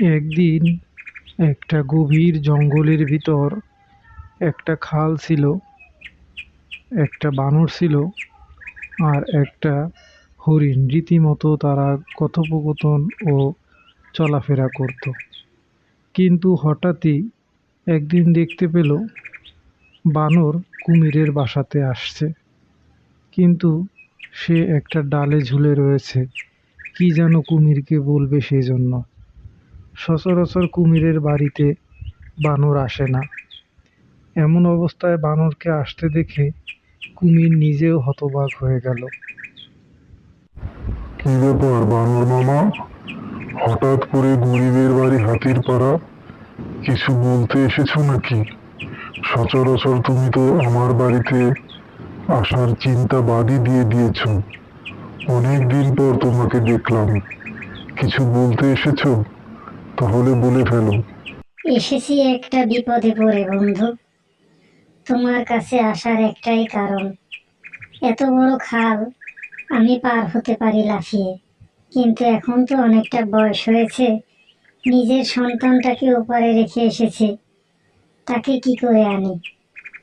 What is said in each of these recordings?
একদিন একটা গভীর জঙ্গলের ভিতর একটা খাল ছিল, একটা বানর ছিল আর একটা হরিণ। রীতিমতো তারা কথোপকথন ও চলাফেরা করত। কিন্তু হঠাৎই একদিন দেখতে পেল, বানর কুমিরের বাসাতে আসছে। কিন্তু সে একটা ডালে ঝুলে রয়েছে। কি যেন কুমিরকে বলবে সেই জন্য সচরাচর কুমিরের বাড়িতে বানর আসে না। এমন অবস্থায় বানরকে আসতে দেখে কুমির নিজেও হতবাক হয়ে গেল। কি ব্যাপার বানর মামা? হঠাৎ করে গরিবের বাড়ি হাতির পাড়া? কিছু বলতে এসেছ নাকি? সচরাচর তুমি তো আমার বাড়িতে আসার চিন্তা বাদই দিয়ে দিয়েছ। অনেক দিন পর তোমাকে দেখলাম। কিছু বলতে এসেছ? তাহলে বলে ফেলো। এসেছি একটা বিপদে পড়ে, বন্ধু। তোমার কাছে আসার একটাই কারণ। এত বড় খাল, আমি পার হতে পারি লাফিয়ে। কিন্তু এখন তো অনেকটা বয়স হয়েছে। নিজের সন্তানটাকে ওপারে রেখে এসেছে। তাকে কি করে আনি?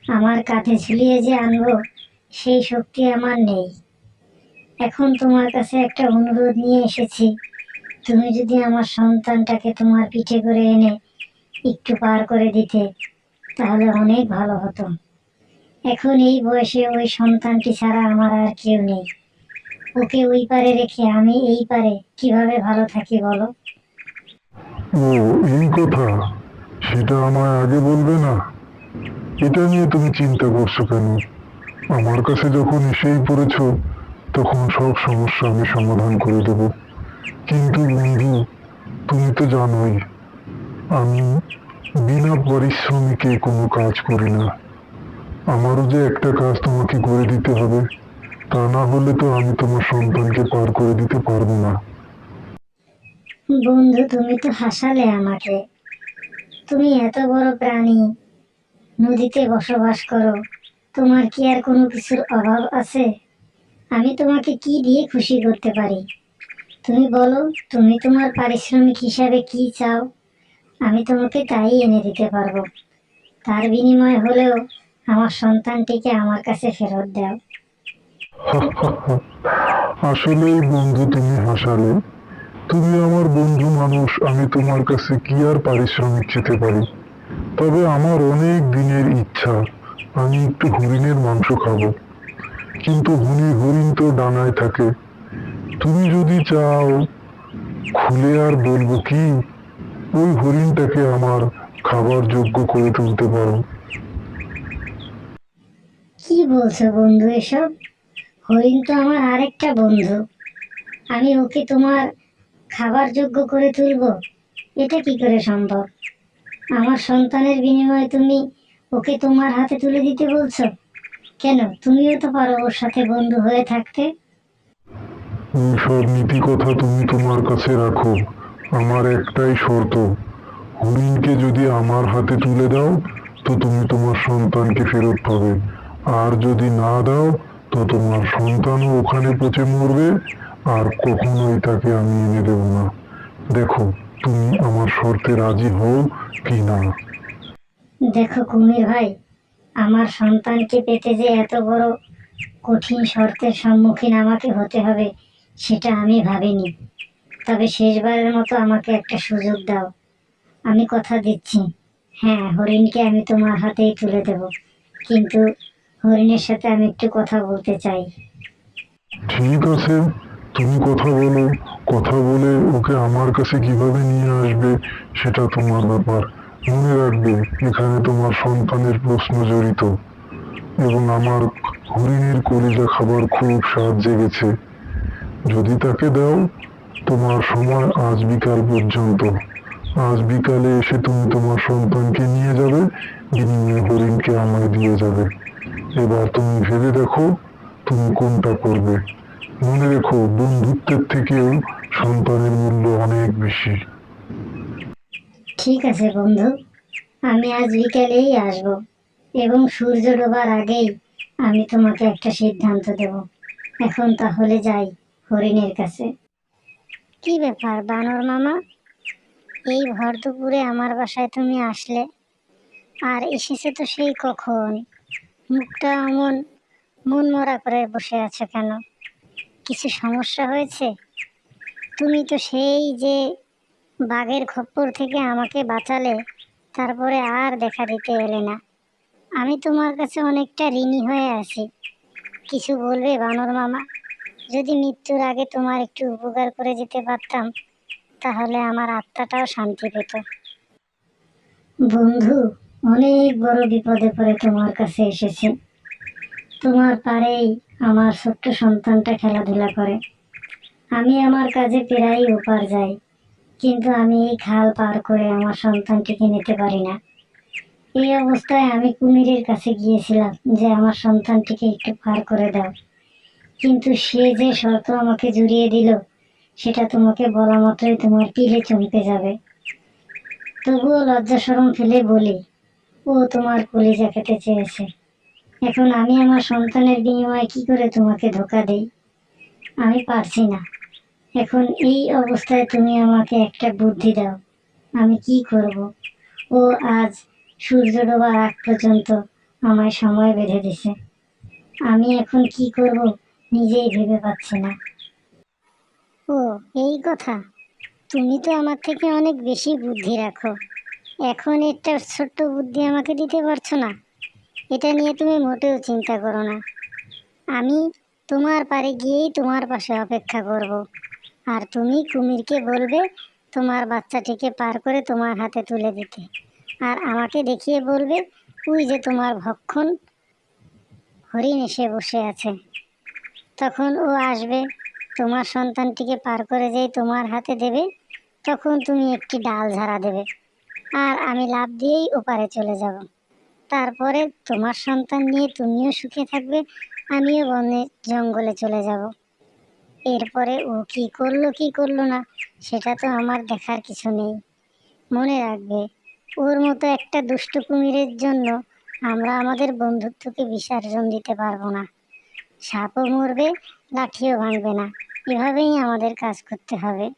আমার কাঁধে ঝুলিয়ে যে আনব, সেই শক্তি আমার নেই। এখন তোমার কাছে একটা অনুরোধ নিয়ে এসেছি। তুমি যদি আমার সন্তানটাকে তোমার পিঠে করে এনে একটু পার করে দিতে, তাহলে অনেক ভালো হতো। এখন এই বয়সে ওই সন্তানটি ছাড়া আমার আর কেউ নেই। ওকে ওই পারে রেখে আমি এই পারে কীভাবে ভালো থাকি বলো? ও, এই কথা? সেটা আমায় আগে বলবে না? এটা নিয়ে তুমি চিন্তা করছ কেন? আমার কাছে যখন এসেই পড়েছো, তখন সব সমস্যা আমি সমাধান করে দেব। কিন্তু বন্ধু তুমি তো জানোই, আমি বিনা পরিশ্রমিকে কোনো কাজ করি না। আমারও যে একটা কাজ তোমাকে করে দিতে হবে, তা না হলে তো আমি তোমার সন্তানকে পার করে দিতে পারব না। বন্ধু, তুমি তো হাসালে আমাকে। তুমি এত বড় প্রাণী, নদীতে বসবাস করো, তোমার কি আর কোনো কিছুর অভাব আছে? আমি তোমাকে কি দিয়ে খুশি করতে পারি? তুমি বলো, তুমি তোমার পারিশ্রমিক হিসাবে কি চাও? আমি তোমাকে তাই এনে দিতে পারব। তার বিনিময় হলেও আমার সন্তানটিকে আমার কাছে ফেরত দাও। আসলেই বন্ধু তুমি হাসালে। তুমি আমার বন্ধু মানুষ, আমি তোমার কাছে কি আর পারিশ্রমিক খেতে পারি? তবে আমার অনেক দিনের ইচ্ছা, আমি একটু হরিণের মাংস খাব। কিন্তু হরি হরিণ তো ডানায় থাকে। তুমি যদি চাও, খুলে আর বলব কি? ওই হরিণটাকে আমার খাবার যোগ্য করে তুলতে পারো। কি বলছো বন্ধু এসব? হরিণ তো আমার আরেকটা বন্ধু। আমি ওকে তোমার খাবার যোগ্য করে তুলবো? এটা কি করে সম্ভব? আমার সন্তানের বিনিময়ে তুমি ওকে তোমার হাতে তুলে দিতে বলছো? কেন? তুমিও তো পারো ওর সাথে বন্ধু হয়ে থাকতে। সব নীতি কথা তুমি তোমার কাছে রাখো। আমার একটাই শর্ত, হরিণকে যদি আমার হাতে তুলে দাও, তো তুমি তোমার সন্তানকে ফেরত পাবে। আর যদি না দাও, তো তোমার সন্তানও ওখানে পচে মরবে, আর কখনোই তাকে আমি এনে দেব না। দেখো, তুমি আমার শর্তে রাজি হও কি না? দেখো কুমির ভাই, আমার সন্তানকে পেতে যে এত বড় কঠিন শর্তের সম্মুখীন আমাকে হতে হবে। সেটা আমি ভাবিনি। তবে শেষবারের মতো আমাকে একটা সুযোগ দাও। আমি কথা দিচ্ছি। হ্যাঁ হরিণকে আমি তোমার হাতেই তুলে দেব। কিন্তু হরিণের সাথে আমি একটু কথা বলতে চাই। ঠিক আছে। তুমি কথা বলো। কথা বলে ওকে আমার কাছে কীভাবে নিয়ে আসবে, সেটা তোমার ব্যাপার। মনে রাখবে, এখানে তোমার সন্তানের প্রশ্ন জড়িত। এবং আমার হরিণের কলিজা খাবার খুব স্বাদ জেগেছে যদি তাকে দাও, তোমার সময় আজ বিকাল পর্যন্ত। আজ বিকালে এসে তুমি তোমার সন্তানকে নিয়ে যাবে, বিনিময়ে হরিণকে আমায় দিয়ে যাবে। এবার তুমি ভেবে দেখো, তুমি কোনটা করবে। মনে রেখো, বন্ধুত্বের থেকেও সন্তানের মূল্য অনেক বেশি। ঠিক আছে বন্ধু, আমি আজ বিকেলেই আসব এবং সূর্য ডোবার আগেই আমি তোমাকে একটা সিদ্ধান্ত দেব। এখন তাহলে যাই। হরিণের কাছে। কি ব্যাপার বানর মামা? এই ভর দুপুরে আমার বাসায় তুমি আসলে? আর এসেছে তো সেই কখন? মুখটা এমন মন মরা করে বসে আছো কেন? কিছু সমস্যা হয়েছে? তুমি তো সেই যে বাঘের খপ্পর থেকে আমাকে বাঁচালে, তারপরে আর দেখা দিতে এলে না। আমি তোমার কাছে অনেকটা ঋণী হয়ে আছি। কিছু বলবে বানর মামা? যদি মৃত্যুর আগে তোমার একটু উপকার করে যেতে পারতাম, তাহলে আমার আত্মাটাও শান্তি পেত। বন্ধু, অনেক বড় বিপদে পড়ে তোমার কাছে এসেছে। তোমার পারেই আমার ছোট্ট সন্তানটা খেলাধুলা করে। আমি আমার কাজে প্রায়ই ওপার যাই, কিন্তু আমি এই খাল পার করে আমার সন্তানটিকে নিতে পারি না। এই অবস্থায় আমি কুমিরের কাছে গিয়েছিলাম যে আমার সন্তানটিকে একটু পার করে দাও। কিন্তু সে যে শর্ত আমাকে জুড়িয়ে দিল, সেটা তোমাকে বলা মাত্রই তোমার পিলে চমকে যাবে। তবুও লজ্জা শরম ফেলে বলি, ও তোমার কলিজা খেতে চেয়েছে। এখন আমি আমার সন্তানের বিনিময়ে কি করে তোমাকে ধোকা দেই? আমি পারছি না। এখন এই অবস্থায় তুমি আমাকে একটা বুদ্ধি দাও। আমি কি করব? ও আজ সূর্য ডোবার আগ পর্যন্ত আমায় সময় বেঁধে দিছে। আমি এখন কি করব? নিজেই ভেবে পাচ্ছি না। ও, এই কথা। তুমি তো আমার থেকে অনেক বেশি বুদ্ধি রাখো। এখন একটা ছোট্ট বুদ্ধি আমাকে দিতে পারছ না। এটা নিয়ে তুমি মোটেও চিন্তা করো না। আমি তোমার পারে গিয়েই তোমার পাশে অপেক্ষা করব। আর তুমি কুমিরকে বলবে তোমার বাচ্চাটিকে পার করে তোমার হাতে তুলে দিতে। আর আমাকে দেখিয়ে বলবে, ওই যে তোমার ভক্ষণ হরিণ এসে বসে আছে। তখন ও আসবে, তোমার সন্তানটিকে পার করে যেই তোমার হাতে দেবে, তখন তুমি একটি ডাল ঝাড়া দেবে, আর আমি লাভ দিয়েই ওপারে চলে যাব। তারপরে তোমার সন্তান নিয়ে তুমিও সুখে থাকবে, আমিও বনে জঙ্গলে চলে যাব। এরপরে ও কি করল কি করল না, সেটা তো আমার দেখার কিছু নেই। মনে রাখবে, ওর মতো একটা দুষ্ট কুমিরের জন্য আমরা আমাদের বন্ধুত্বকে বিসর্জন দিতে পারব না। সাপও মরবে, লাঠিও ভাঙবে না। এভাবেই আমাদের কাজ করতে হবে।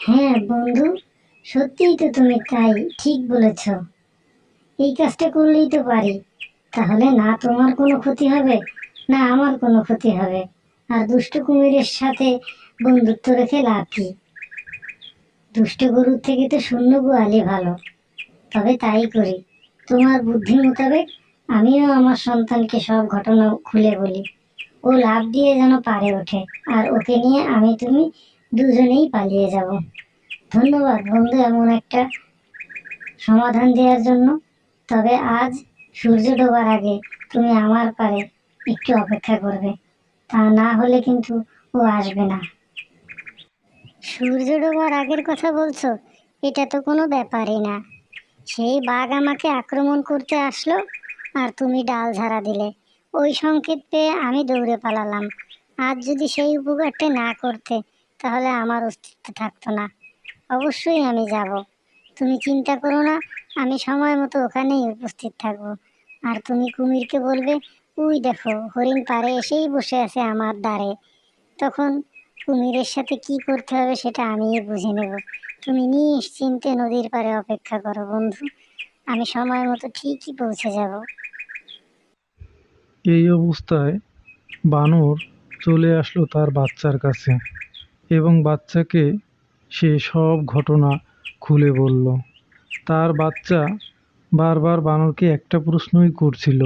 হ্যাঁ বন্ধু, সত্যিই তো তুমি তাই ঠিক বলেছ। এই কাজটা করলেই তো পারি। তাহলে না তোমার কোনো ক্ষতি হবে, না আমার কোনো ক্ষতি হবে। আর দুষ্ট কুমিরের সাথে বন্ধুত্ব রেখে লাভ কি? দুষ্ট গরুর থেকে তো শূন্য গোয়ালি ভালো। তবে তাই করি। তোমার বুদ্ধি মোতাবেক আমিও আমার সন্তানকে সব ঘটনা খুলে বলি। ও লাভ দিয়ে যেন পারে ওঠে, আর ওকে নিয়ে আমি তুমি দুজনেই পালিয়ে যাব। ধন্যবাদ বন্ধু এমন একটা সমাধান দেওয়ার জন্য। তবে আজ সূর্য ডোবার আগে তুমি আমার পারে একটু অপেক্ষা করবে, তা না হলে কিন্তু ও আসবে না। সূর্য ডোবার আগের কথা বলছো? এটা তো কোনো ব্যাপারই না। সেই বাঘ আমাকে আক্রমণ করতে আসলো আর তুমি ডাল ঝাড়া দিলে। ওই সংকেত পেয়ে আমি দৌড়ে পালালাম। আজ যদি সেই উপকারটা না করতে, তাহলে আমার অস্তিত্ব থাকতো না। অবশ্যই আমি যাব। তুমি চিন্তা করো না, আমি সময় মতো ওখানেই উপস্থিত থাকব। আর তুমি কুমিরকে বলবে, উই দেখো, হরিণ পাড়ে এসেই বসে আছে আমার দ্বারে। তখন কুমিরের সাথে কি করতে হবে সেটা আমিই বুঝে নেব। তুমি নিশ্চিন্তে নদীর পারে অপেক্ষা করো বন্ধু। আমি সময় মতো ঠিকই পৌঁছে যাব। এই অবস্থায় বানর চলে আসলো তার বাচ্চার কাছে এবং বাচ্চাকে সে সব ঘটনা খুলে বলল। তার বাচ্চা বারবার বানরকে একটা প্রশ্নই করছিল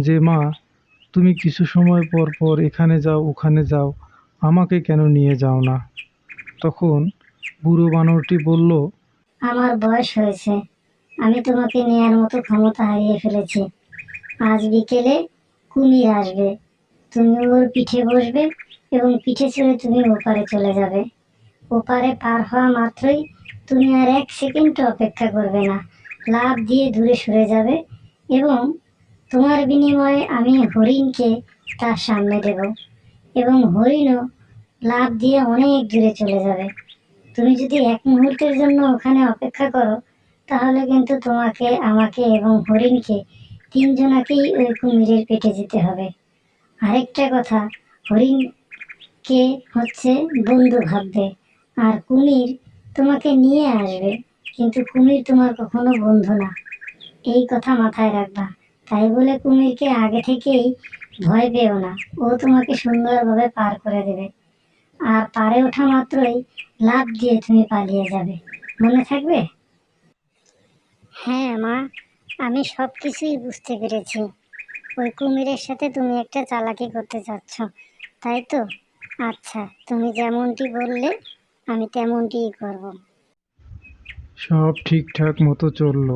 যে, মা, তুমি কিছু সময় পর পর এখানে যাও, ওখানে যাও, আমাকে কেন নিয়ে যাও না? তখন বুড়ো বানরটি বলল, আমার বয়স হয়েছে। আমি তোমাকে নেয়ার মতো ক্ষমতা হারিয়ে ফেলেছি। আজ বিকেলে কুমির আসবে। তুমি ওর পিঠে বসবে এবং পিঠে চড়ে তুমি ওপারে চলে যাবে। ওপারে পার হওয়া মাত্রই তুমি আর এক সেকেন্ড অপেক্ষা করবে না। লাভ দিয়ে দূরে সরে যাবে এবং তোমার বিনিময়ে আমি হরিণকে তার সামনে দেব এবং হরিণও লাভ দিয়ে অনেক দূরে চলে যাবে। তুমি যদি এক মুহূর্তের জন্য ওখানে অপেক্ষা করো, তাহলে কিন্তু তোমাকে, আমাকে এবং হরিণকে তিনজনাকেই ওই কুমিরের পেটে যেতে হবে। আরেকটা কথা, হরিণকে হচ্ছে বন্ধু ভাববে, আর কুমির তোমাকে নিয়ে আসবে, কিন্তু কুমির তোমার কখনো বন্ধু না। এই কথা মাথায় রাখবা। তাই বলে কুমিরকে আগে থেকেই ভয় পেও না, ও তোমাকে সুন্দরভাবে পার করে দেবে। আর পারে ওঠা মাত্রই লাফ দিয়ে তুমি পালিয়ে যাবে। মনে থাকবে? হ্যাঁ মা। আমি সব কিছুই বুঝতে পেরেছি। ওই কুমিরের সাথে তুমি একটা চালাকি করতে চাচ্ছ তাই তো? আচ্ছা তুমি যেমনটি বললে আমি তেমনটিই করব। সব ঠিকঠাক মতো চলল।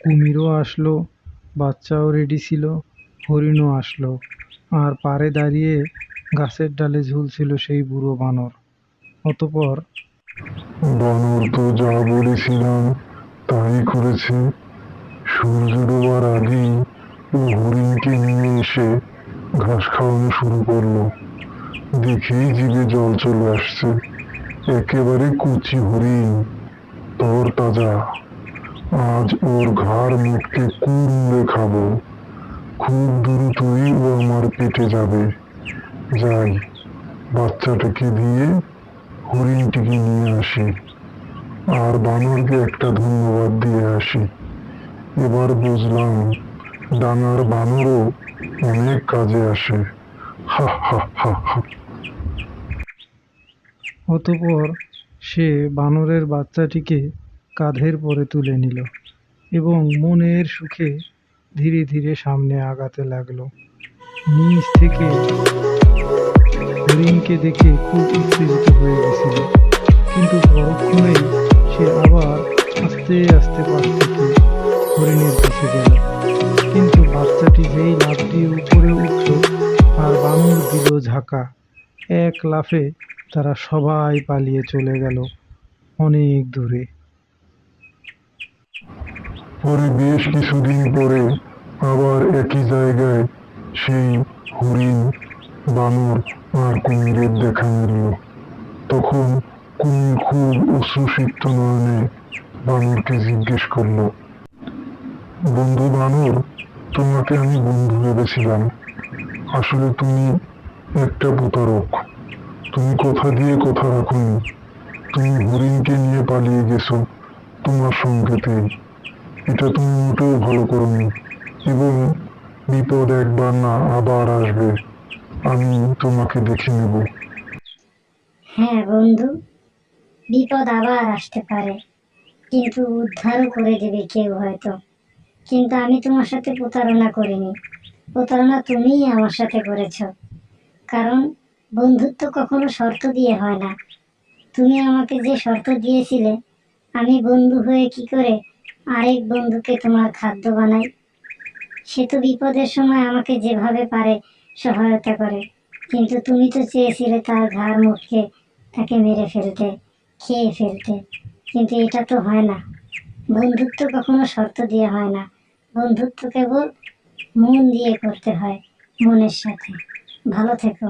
কুমিরও আসলো বাচ্চাও রেডি ছিল হরিণও আসলো। আর পাড়ে দাঁড়িয়ে গাছের ডালে ঝুলছিল সেই বুড়ো বানর। অতপর বানর তো যা বলেছিলাম তাই করেছে। সূর্য ডোবার আগেই ও হরিণকে নিয়ে এসে ঘাস খাওয়ানো শুরু করল। দেখেই জিভে জল চলে আসছে। একেবারে কুচি হরিণ, তর তাজা। আজ ওর ঘাড় মুখকে কুড়ে খাব। খুব দ্রুতই ও আমার পেটে যাবে। যাই, বাচ্চাটাকে দিয়ে হরিণটিকে নিয়ে আসি। আর বানরকে একটা ধন্যবাদ দিয়ে আসি। এবার বুঝলাম ডাঙার বানরও অনেক কাজে আসে। অতপর সে বানরের বাচ্চাটিকে কাঁধের পরে তুলে নিল এবং মনের সুখে ধীরে ধীরে সামনে আগাতে লাগল। নিচ থেকে হরিণকে দেখে খুব উত্তেজিত হয়ে গেছিল, কিন্তু পরক্ষণেই সে আবার আস্তে আস্তে পাশ থেকে হরিণের কাছে গেল কিন্তু বাচ্চাটি যেই লাফ দিয়ে উপরে উঠল আর বানর দিল ঝাঁকা। এক লাফে তারা সবাই পালিয়ে চলে গেল অনেক দূরে। পরে বেশ কিছুদিন পরে আবার একই জায়গায় সেই হরিণ, বানর আর কুমিরের দেখা মিলল। তখন কুমির খুব অশ্রুসিক্ত নয়নে বানরকে জিজ্ঞেস করল বন্ধু বানর, তোমাকে আমি বন্ধু ভেবেছিলাম আসলে তুমি একটা প্রতারক। তুমি কথা দিয়ে কথা রাখোনি। তুমি হরিণকে নিয়ে পালিয়ে গেছো তোমার সঙ্গেতেই এটা তুমি মোটেও ভালো করনি। এবং বিপদ একবার না, আবার আসবে। আমি তোমাকে দেখে নেব। হ্যাঁ বন্ধু, বিপদ আবার আসতে পারে। কিন্তু উদ্ধারও করে দেবে কেউ হয়তো। কিন্তু আমি তোমার সাথে প্রতারণা করিনি। প্রতারণা তুমিই আমার সাথে করেছ। কারণ বন্ধুত্ব কখনো শর্ত দিয়ে হয় না। তুমি আমাকে যে শর্ত দিয়েছিলে, আমি বন্ধু হয়ে কি করে আরেক বন্ধুকে তোমার খাদ্য বানাই? সে তো বিপদের সময় আমাকে যেভাবে পারে সহায়তা করে। কিন্তু তুমি তো চেয়েছিলে তার ঘাড় মুখকে তাকে মেরে ফেলতে, খেয়ে ফেলতে। কিন্তু এটা তো হয় না। বন্ধুত্ব কখনো শর্ত দিয়ে হয় না। বন্ধুত্ব কেবল মন দিয়ে করতে হয়, মনের সাথে। ভালো থেকো।